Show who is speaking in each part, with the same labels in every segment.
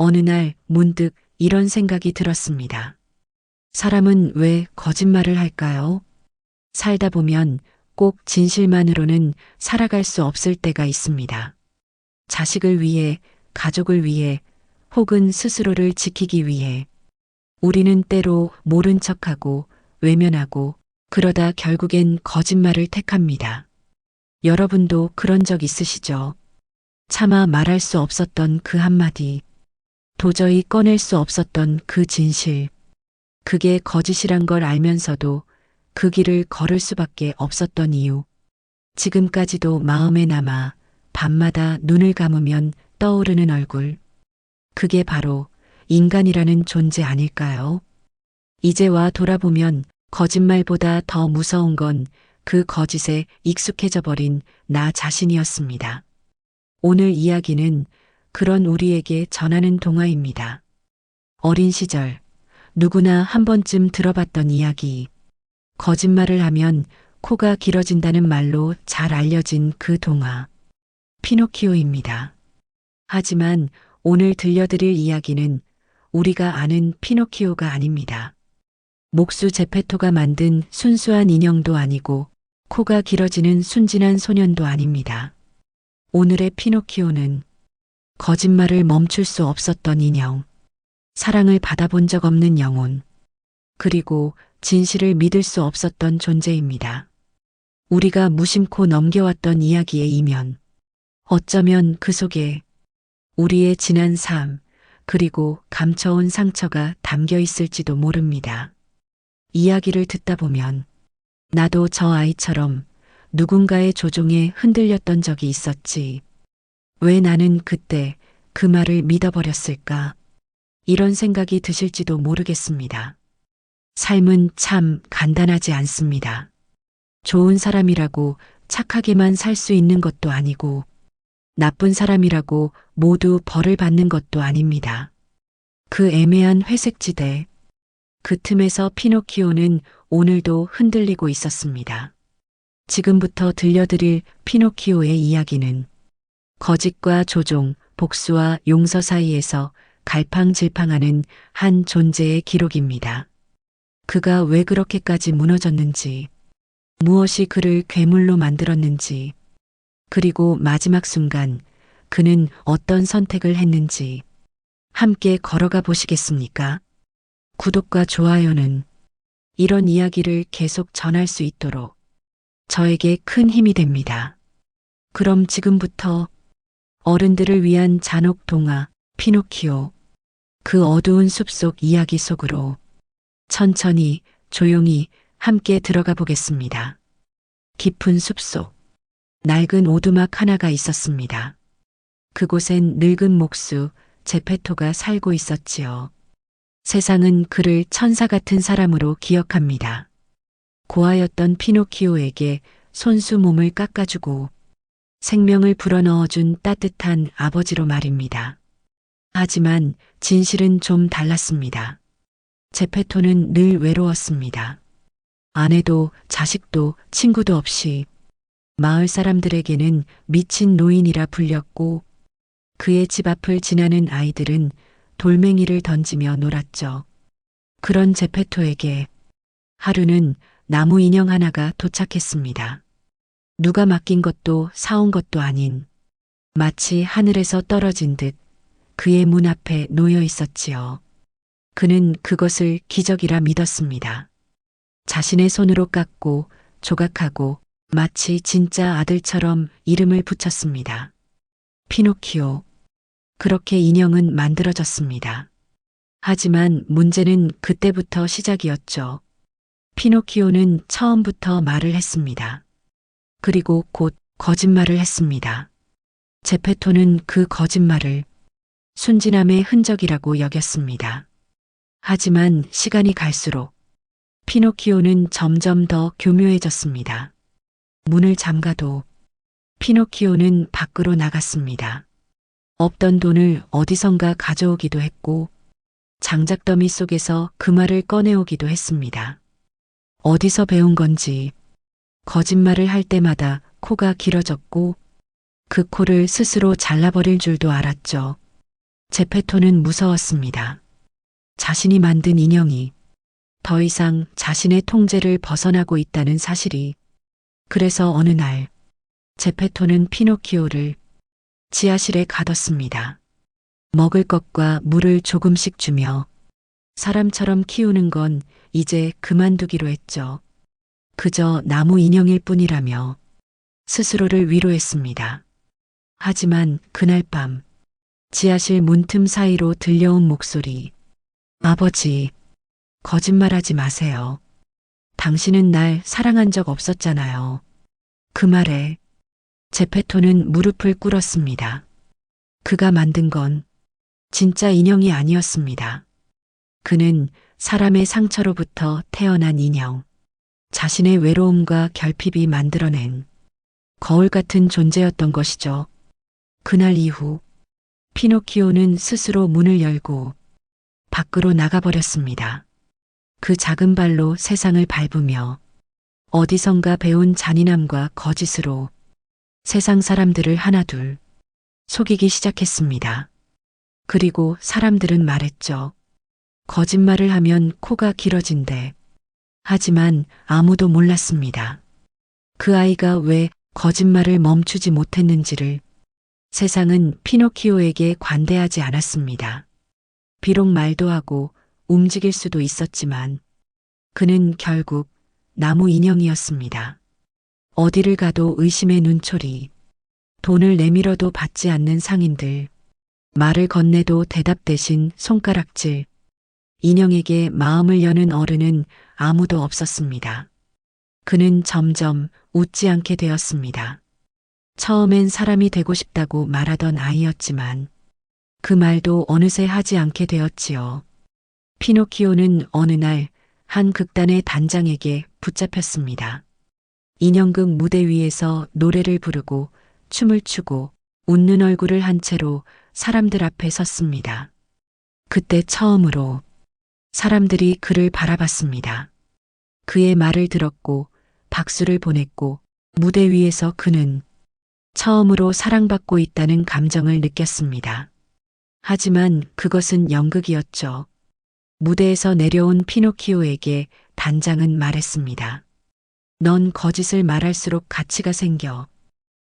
Speaker 1: 어느 날 문득 이런 생각이 들었습니다. 사람은 왜 거짓말을 할까요? 살다 보면 꼭 진실만으로는 살아갈 수 없을 때가 있습니다. 자식을 위해, 가족을 위해, 혹은 스스로를 지키기 위해. 우리는 때로 모른 척하고, 외면하고, 그러다 결국엔 거짓말을 택합니다. 여러분도 그런 적 있으시죠? 차마 말할 수 없었던 그 한마디, 도저히 꺼낼 수 없었던 그 진실. 그게 거짓이란 걸 알면서도 그 길을 걸을 수밖에 없었던 이유. 지금까지도 마음에 남아 밤마다 눈을 감으면 떠오르는 얼굴. 그게 바로 인간이라는 존재 아닐까요? 이제와 돌아보면 거짓말보다 더 무서운 건 그 거짓에 익숙해져 버린 나 자신이었습니다. 오늘 이야기는 그런 우리에게 전하는 동화입니다. 어린 시절 누구나 한 번쯤 들어봤던 이야기. 거짓말을 하면 코가 길어진다는 말로 잘 알려진 그 동화. 피노키오입니다. 하지만 오늘 들려드릴 이야기는 우리가 아는 피노키오가 아닙니다. 목수 제페토가 만든 순수한 인형도 아니고 코가 길어지는 순진한 소년도 아닙니다. 오늘의 피노키오는 거짓말을 멈출 수 없었던 인형, 사랑을 받아본 적 없는 영혼, 그리고 진실을 믿을 수 없었던 존재입니다. 우리가 무심코 넘겨왔던 이야기의 이면, 어쩌면 그 속에 우리의 지난 삶, 그리고 감춰온 상처가 담겨 있을지도 모릅니다. 이야기를 듣다 보면 나도 저 아이처럼 누군가의 조종에 흔들렸던 적이 있었지. 왜 나는 그때 그 말을 믿어버렸을까? 이런 생각이 드실지도 모르겠습니다. 삶은 참 간단하지 않습니다. 좋은 사람이라고 착하게만 살 수 있는 것도 아니고, 나쁜 사람이라고 모두 벌을 받는 것도 아닙니다. 그 애매한 회색지대, 그 틈에서 피노키오는 오늘도 흔들리고 있었습니다. 지금부터 들려드릴 피노키오의 이야기는 거짓과 조종, 복수와 용서 사이에서 갈팡질팡하는 한 존재의 기록입니다. 그가 왜 그렇게까지 무너졌는지, 무엇이 그를 괴물로 만들었는지, 그리고 마지막 순간 그는 어떤 선택을 했는지 함께 걸어가 보시겠습니까? 구독과 좋아요는 이런 이야기를 계속 전할 수 있도록 저에게 큰 힘이 됩니다. 그럼 지금부터 어른들을 위한 잔혹 동화 피노키오 그 어두운 숲속 이야기 속으로 천천히 조용히 함께 들어가 보겠습니다. 깊은 숲속 낡은 오두막 하나가 있었습니다. 그곳엔 늙은 목수 제페토가 살고 있었지요. 세상은 그를 천사 같은 사람으로 기억합니다. 고아였던 피노키오에게 손수 몸을 깎아주고 생명을 불어넣어준 따뜻한 아버지로 말입니다. 하지만 진실은 좀 달랐습니다. 제페토는 늘 외로웠습니다. 아내도 자식도 친구도 없이 마을 사람들에게는 미친 노인이라 불렸고 그의 집 앞을 지나는 아이들은 돌멩이를 던지며 놀았죠. 그런 제페토에게 하루는 나무 인형 하나가 도착했습니다. 누가 맡긴 것도 사온 것도 아닌 마치 하늘에서 떨어진 듯 그의 문 앞에 놓여 있었지요. 그는 그것을 기적이라 믿었습니다. 자신의 손으로 깎고 조각하고 마치 진짜 아들처럼 이름을 붙였습니다. 피노키오. 그렇게 인형은 만들어졌습니다. 하지만 문제는 그때부터 시작이었죠. 피노키오는 처음부터 말을 했습니다. 그리고 곧 거짓말을 했습니다. 제페토는 그 거짓말을 순진함의 흔적이라고 여겼습니다. 하지만 시간이 갈수록 피노키오는 점점 더 교묘해졌습니다. 문을 잠가도 피노키오는 밖으로 나갔습니다. 없던 돈을 어디선가 가져오기도 했고 장작더미 속에서 그 말을 꺼내오기도 했습니다. 어디서 배운 건지 거짓말을 할 때마다 코가 길어졌고 그 코를 스스로 잘라버릴 줄도 알았죠. 제페토는 무서웠습니다. 자신이 만든 인형이 더 이상 자신의 통제를 벗어나고 있다는 사실이. 그래서 어느 날 제페토는 피노키오를 지하실에 가뒀습니다. 먹을 것과 물을 조금씩 주며 사람처럼 키우는 건 이제 그만두기로 했죠. 그저 나무 인형일 뿐이라며 스스로를 위로했습니다. 하지만 그날 밤 지하실 문틈 사이로 들려온 목소리. 아버지, 거짓말하지 마세요. 당신은 날 사랑한 적 없었잖아요. 그 말에 제페토는 무릎을 꿇었습니다. 그가 만든 건 진짜 인형이 아니었습니다. 그는 사람의 상처로부터 태어난 인형, 자신의 외로움과 결핍이 만들어낸 거울 같은 존재였던 것이죠. 그날 이후 피노키오는 스스로 문을 열고 밖으로 나가버렸습니다. 그 작은 발로 세상을 밟으며 어디선가 배운 잔인함과 거짓으로 세상 사람들을 하나둘 속이기 시작했습니다. 그리고 사람들은 말했죠. 거짓말을 하면 코가 길어진대. 하지만 아무도 몰랐습니다. 그 아이가 왜 거짓말을 멈추지 못했는지를 세상은 피노키오에게 관대하지 않았습니다. 비록 말도 하고 움직일 수도 있었지만 그는 결국 나무 인형이었습니다. 어디를 가도 의심의 눈초리, 돈을 내밀어도 받지 않는 상인들, 말을 건네도 대답 대신 손가락질, 인형에게 마음을 여는 어른은 아무도 없었습니다. 그는 점점 웃지 않게 되었습니다. 처음엔 사람이 되고 싶다고 말하던 아이였지만 그 말도 어느새 하지 않게 되었지요. 피노키오는 어느 날 한 극단의 단장에게 붙잡혔습니다. 인형극 무대 위에서 노래를 부르고 춤을 추고 웃는 얼굴을 한 채로 사람들 앞에 섰습니다. 그때 처음으로 사람들이 그를 바라봤습니다. 그의 말을 들었고 박수를 보냈고 무대 위에서 그는 처음으로 사랑받고 있다는 감정을 느꼈습니다. 하지만 그것은 연극이었죠. 무대에서 내려온 피노키오에게 단장은 말했습니다. 넌 거짓을 말할수록 가치가 생겨.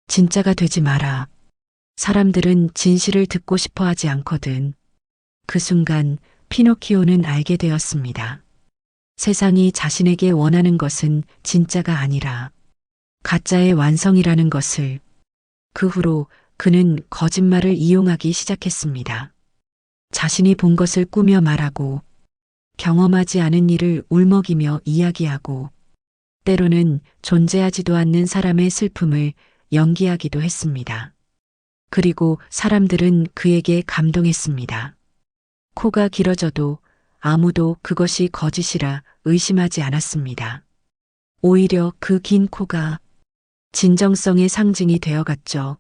Speaker 1: 진짜가 되지 마라. 사람들은 진실을 듣고 싶어 하지 않거든. 그 순간 피노키오는 알게 되었습니다. 세상이 자신에게 원하는 것은 진짜가 아니라 가짜의 완성이라는 것을 그 후로 그는 거짓말을 이용하기 시작했습니다. 자신이 본 것을 꾸며 말하고 경험하지 않은 일을 울먹이며 이야기하고 때로는 존재하지도 않는 사람의 슬픔을 연기하기도 했습니다. 그리고 사람들은 그에게 감동했습니다. 코가 길어져도 아무도 그것이 거짓이라 의심하지 않았습니다. 오히려 그 긴 코가 진정성의 상징이 되어갔죠.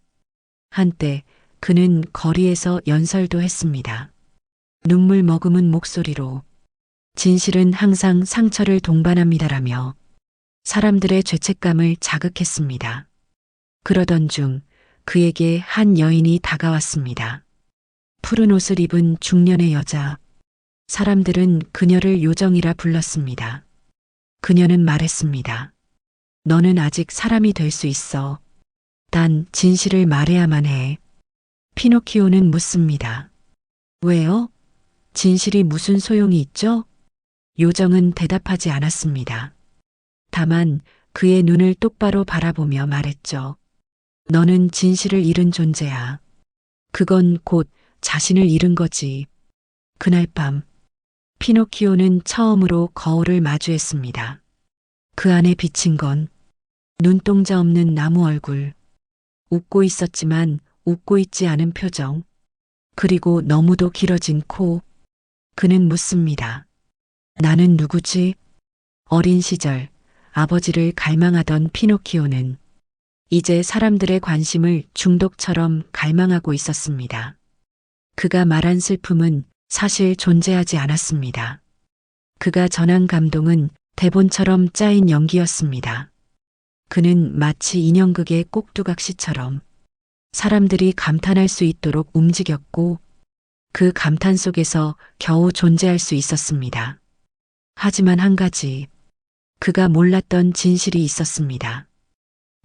Speaker 1: 한때 그는 거리에서 연설도 했습니다. 눈물 머금은 목소리로 진실은 항상 상처를 동반합니다라며 사람들의 죄책감을 자극했습니다. 그러던 중 그에게 한 여인이 다가왔습니다. 푸른 옷을 입은 중년의 여자. 사람들은 그녀를 요정이라 불렀습니다. 그녀는 말했습니다. 너는 아직 사람이 될 수 있어. 단 진실을 말해야만 해. 피노키오는 묻습니다. 왜요? 진실이 무슨 소용이 있죠? 요정은 대답하지 않았습니다. 다만 그의 눈을 똑바로 바라보며 말했죠. 너는 진실을 잃은 존재야. 그건 곧 자신을 잃은 거지. 그날 밤, 피노키오는 처음으로 거울을 마주했습니다. 그 안에 비친 건 눈동자 없는 나무 얼굴. 웃고 있었지만 웃고 있지 않은 표정. 그리고 너무도 길어진 코. 그는 묻습니다. 나는 누구지? 어린 시절 아버지를 갈망하던 피노키오는 이제 사람들의 관심을 중독처럼 갈망하고 있었습니다. 그가 말한 슬픔은 사실 존재하지 않았습니다. 그가 전한 감동은 대본처럼 짜인 연기였습니다. 그는 마치 인형극의 꼭두각시처럼 사람들이 감탄할 수 있도록 움직였고 그 감탄 속에서 겨우 존재할 수 있었습니다. 하지만 한 가지, 그가 몰랐던 진실이 있었습니다.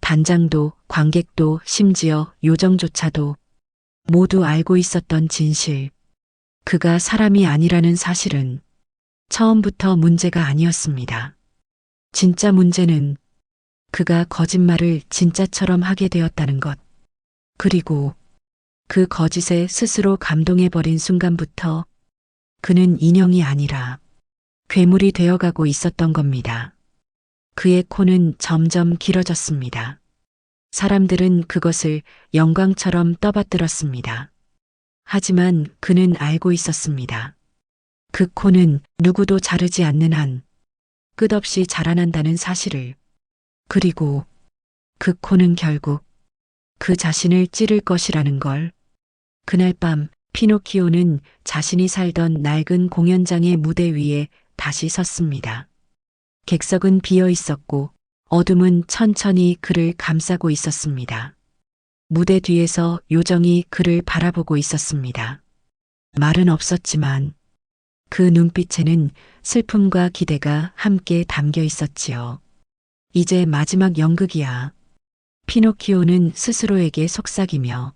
Speaker 1: 단장도, 관객도, 심지어 요정조차도 모두 알고 있었던 진실. 그가 사람이 아니라는 사실은 처음부터 문제가 아니었습니다. 진짜 문제는 그가 거짓말을 진짜처럼 하게 되었다는 것. 그리고 그 거짓에 스스로 감동해버린 순간부터 그는 인형이 아니라 괴물이 되어가고 있었던 겁니다. 그의 코는 점점 길어졌습니다. 사람들은 그것을 영광처럼 떠받들었습니다. 하지만 그는 알고 있었습니다. 그 코는 누구도 자르지 않는 한 끝없이 자라난다는 사실을. 그리고 그 코는 결국 그 자신을 찌를 것이라는 걸. 그날 밤 피노키오는 자신이 살던 낡은 공연장의 무대 위에 다시 섰습니다. 객석은 비어 있었고 어둠은 천천히 그를 감싸고 있었습니다. 무대 뒤에서 요정이 그를 바라보고 있었습니다. 말은 없었지만 그 눈빛에는 슬픔과 기대가 함께 담겨 있었지요. 이제 마지막 연극이야. 피노키오는 스스로에게 속삭이며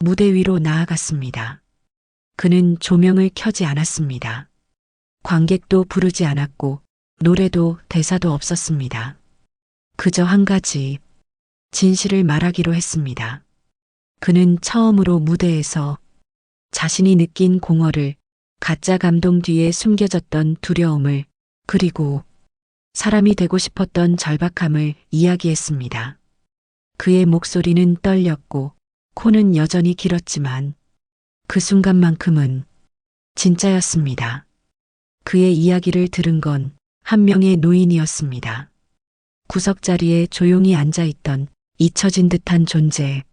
Speaker 1: 무대 위로 나아갔습니다. 그는 조명을 켜지 않았습니다. 관객도 부르지 않았고 노래도 대사도 없었습니다. 그저 한 가지 진실을 말하기로 했습니다. 그는 처음으로 무대에서 자신이 느낀 공허를 가짜 감동 뒤에 숨겨졌던 두려움을 그리고 사람이 되고 싶었던 절박함을 이야기했습니다. 그의 목소리는 떨렸고 코는 여전히 길었지만 그 순간만큼은 진짜였습니다. 그의 이야기를 들은 건 한 명의 노인이었습니다. 구석자리에 조용히 앉아 있던 잊혀진 듯한 존재.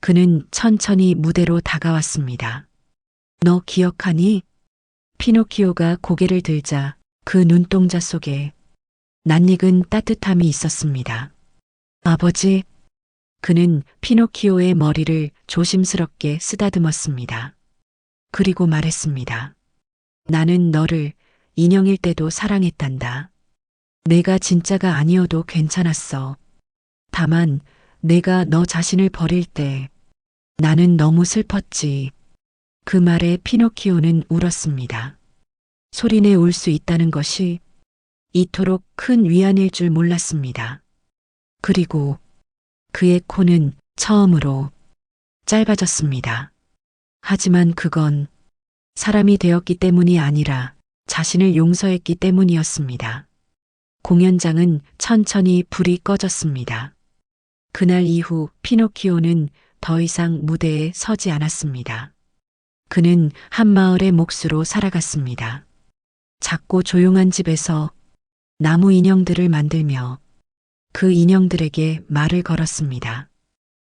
Speaker 1: 그는 천천히 무대로 다가왔습니다. 너 기억하니? 피노키오가 고개를 들자 그 눈동자 속에 낯익은 따뜻함이 있었습니다. 아버지, 그는 피노키오의 머리를 조심스럽게 쓰다듬었습니다. 그리고 말했습니다. 나는 너를 인형일 때도 사랑했단다. 내가 진짜가 아니어도 괜찮았어. 다만 내가 너 자신을 버릴 때 나는 너무 슬펐지. 그 말에 피노키오는 울었습니다. 소리내 울 수 있다는 것이 이토록 큰 위안일 줄 몰랐습니다. 그리고 그의 코는 처음으로 짧아졌습니다. 하지만 그건 사람이 되었기 때문이 아니라 자신을 용서했기 때문이었습니다. 공연장은 천천히 불이 꺼졌습니다. 그날 이후 피노키오는 더 이상 무대에 서지 않았습니다. 그는 한 마을의 몫으로 살아갔습니다. 작고 조용한 집에서 나무 인형들을 만들며 그 인형들에게 말을 걸었습니다.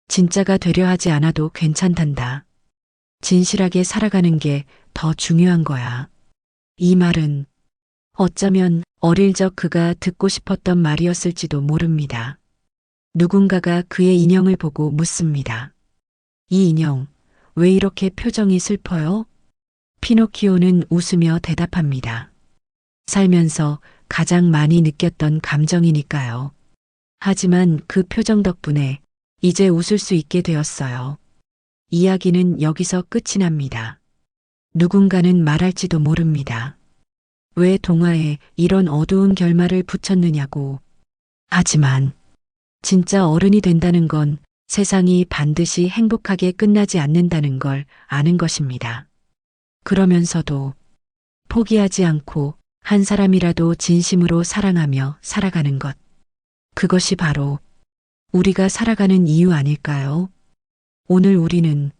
Speaker 1: 진짜가 되려 하지 않아도 괜찮단다. 진실하게 살아가는 게 더 중요한 거야. 이 말은 어쩌면 어릴 적 그가 듣고 싶었던 말이었을지도 모릅니다. 누군가가 그의 인형을 보고 묻습니다. 이 인형, 왜 이렇게 표정이 슬퍼요? 피노키오는 웃으며 대답합니다. 살면서 가장 많이 느꼈던 감정이니까요. 하지만 그 표정 덕분에 이제 웃을 수 있게 되었어요. 이야기는 여기서 끝이 납니다. 누군가는 말할지도 모릅니다. 왜 동화에 이런 어두운 결말을 붙였느냐고. 하지만 진짜 어른이 된다는 건 세상이 반드시 행복하게 끝나지 않는다는 걸 아는 것입니다. 그러면서도 포기하지 않고 한 사람이라도 진심으로 사랑하며 살아가는 것. 그것이 바로 우리가 살아가는 이유 아닐까요? 오늘 우리는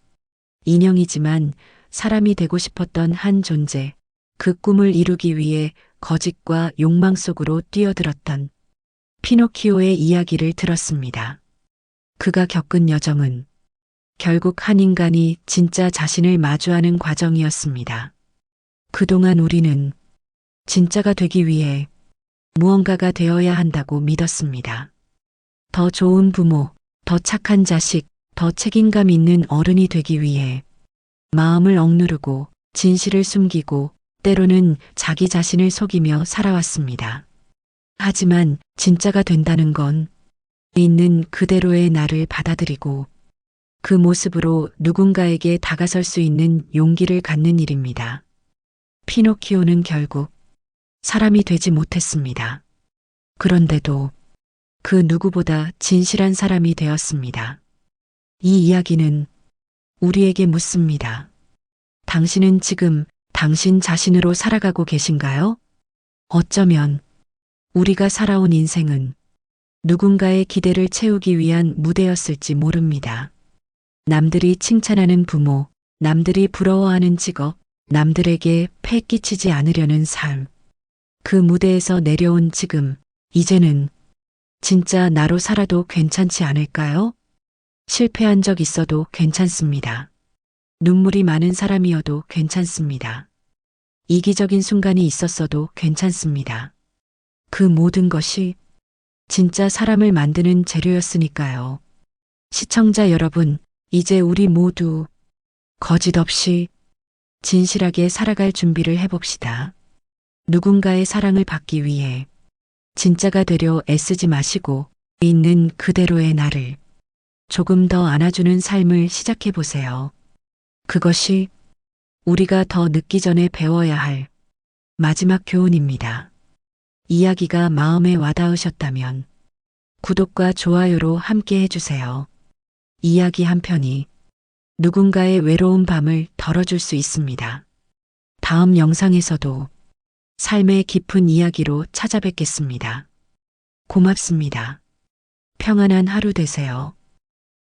Speaker 1: 인형이지만 사람이 되고 싶었던 한 존재, 그 꿈을 이루기 위해 거짓과 욕망 속으로 뛰어들었던 피노키오의 이야기를 들었습니다. 그가 겪은 여정은 결국 한 인간이 진짜 자신을 마주하는 과정이었습니다. 그동안 우리는 진짜가 되기 위해 무언가가 되어야 한다고 믿었습니다. 더 좋은 부모, 더 착한 자식, 더 책임감 있는 어른이 되기 위해 마음을 억누르고 진실을 숨기고 때로는 자기 자신을 속이며 살아왔습니다. 하지만 진짜가 된다는 건 있는 그대로의 나를 받아들이고 그 모습으로 누군가에게 다가설 수 있는 용기를 갖는 일입니다. 피노키오는 결국 사람이 되지 못했습니다. 그런데도 그 누구보다 진실한 사람이 되었습니다. 이 이야기는 우리에게 묻습니다. 당신은 지금 당신 자신으로 살아가고 계신가요? 어쩌면 우리가 살아온 인생은 누군가의 기대를 채우기 위한 무대였을지 모릅니다. 남들이 칭찬하는 부모, 남들이 부러워하는 직업, 남들에게 패 끼치지 않으려는 삶. 그 무대에서 내려온 지금, 이제는 진짜 나로 살아도 괜찮지 않을까요? 실패한 적 있어도 괜찮습니다. 눈물이 많은 사람이어도 괜찮습니다. 이기적인 순간이 있었어도 괜찮습니다. 그 모든 것이 진짜 사람을 만드는 재료였으니까요. 시청자 여러분, 이제 우리 모두 거짓 없이 진실하게 살아갈 준비를 해봅시다. 누군가의 사랑을 받기 위해 진짜가 되려 애쓰지 마시고 있는 그대로의 나를 조금 더 안아주는 삶을 시작해 보세요. 그것이 우리가 더 늦기 전에 배워야 할 마지막 교훈입니다. 이야기가 마음에 와닿으셨다면 구독과 좋아요로 함께 해주세요. 이야기 한 편이 누군가의 외로운 밤을 덜어줄 수 있습니다. 다음 영상에서도 삶의 깊은 이야기로 찾아뵙겠습니다. 고맙습니다. 평안한 하루 되세요.